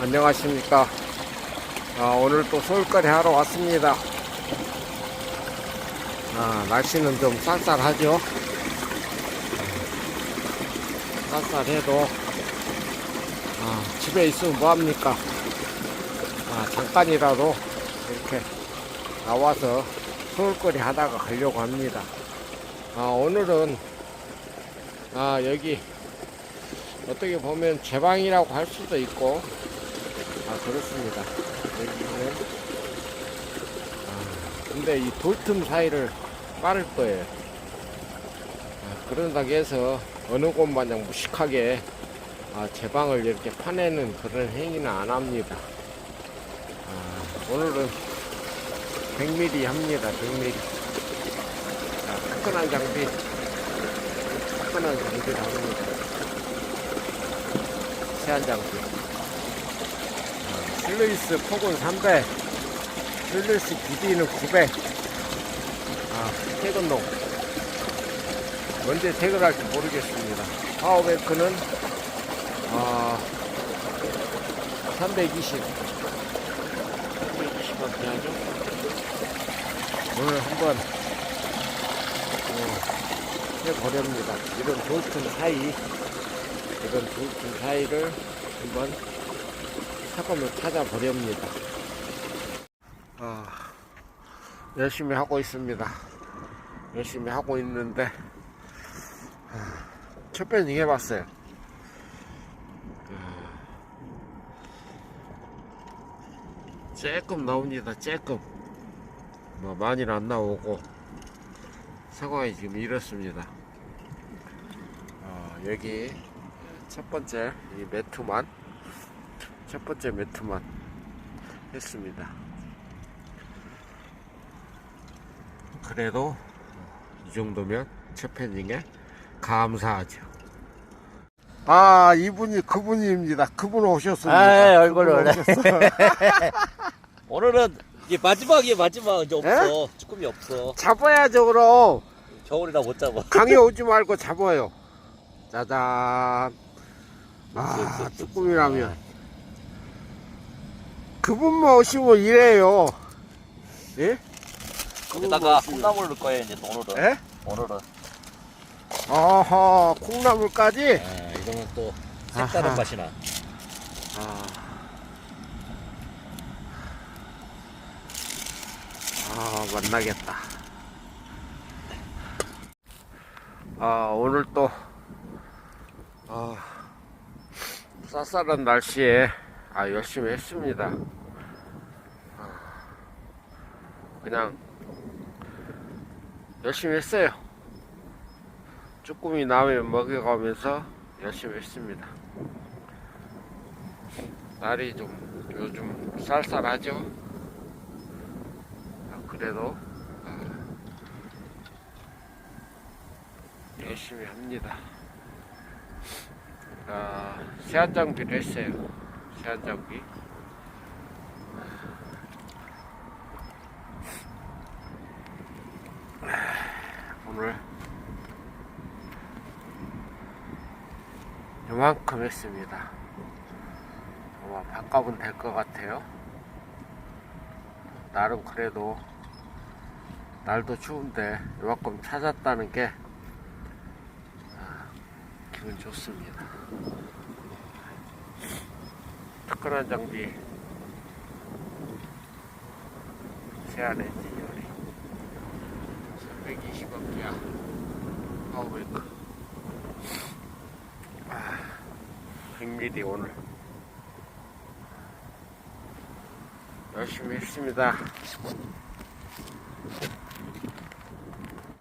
안녕하십니까. 아, 오늘 또 솔거리 하러 왔습니다. 아, 날씨는 좀 쌀쌀하죠. 쌀쌀해도 아, 집에 있으면 뭐합니까? 아, 잠깐이라도 이렇게 나와서 솔거리 하다가 가려고 합니다. 아, 오늘은 아, 여기 어떻게 보면 제 방이라고 할 수도 있고 아 그렇습니다. 여기는 아, 근데 이 돌틈 사이를 빠를 거예요. 아, 그런다고 해서 어느 곳 마냥 무식하게 아, 제 방을 이렇게 파내는 그런 행위는 안 합니다. 아, 오늘은 100mm 합니다 100mm 자, 화끈한 장비 화끈한 장비를 합니다. 세안 장비. 어, 슬루이스 폭은 300, 슬루이스 길이는 900. 아, 퇴근농. 언제 퇴근할지 모르겠습니다. 파워뱅크는 아, 320. 320원대 하죠. 오늘 한번 어, 해보렵니다. 이런 돌틈 사이 이런 두 사이를 한번 사건을 찾아보렵니다. 아, 열심히 하고 있습니다. 열심히 하고 있는데 아, 첫 배닝 해봤어요. 아, 조금 나옵니다. 조금 뭐 많이는 안 나오고 상황이 지금 이렇습니다. 아, 여기 첫 번째 이 매트만 첫 번째 매트만 했습니다. 그래도 이 정도면 첫 패닝에 감사하죠. 아 이분이 그분입니다. 그분 오셨습니다. 아이, 얼굴 그분 원래. 오셨어요. 오늘은 이게 마지막이에요 마지막 이제 예? 없어 쭈꾸미 없어 잡아야죠 그럼. 겨울이라 못 잡아 강에 오지 말고 잡아요. 짜잔. 아, 쭈꾸미라면. 그분만 오시면 이래요. 예? 거기다가 콩나물 넣을 거예요 이제 오늘은 예? 오늘은 아하, 콩나물까지? 아, 이러면 또 색다른 아하. 맛이 나 아. 아, 만나겠다. 아, 오늘 또, 아, 쌀쌀한 날씨에, 아, 열심히 했습니다. 아, 그냥, 열심히 했어요. 쭈꾸미 나오면 먹여가면서 열심히 했습니다. 날이 좀 요즘 쌀쌀하죠? 아, 그래도 아, 열심히 합니다. 아, 세안 장비를 했어요. 세안 장비. 아, 오늘 이만큼 했습니다. 아마 반값은 될 것 같아요. 나름 그래도 날도 추운데 이만큼 찾았다는 게 아, 기분 좋습니다. 특별한 장비 세안의 진열이 320원기야 파워뱅크 100mm 오늘 열심히 했습니다.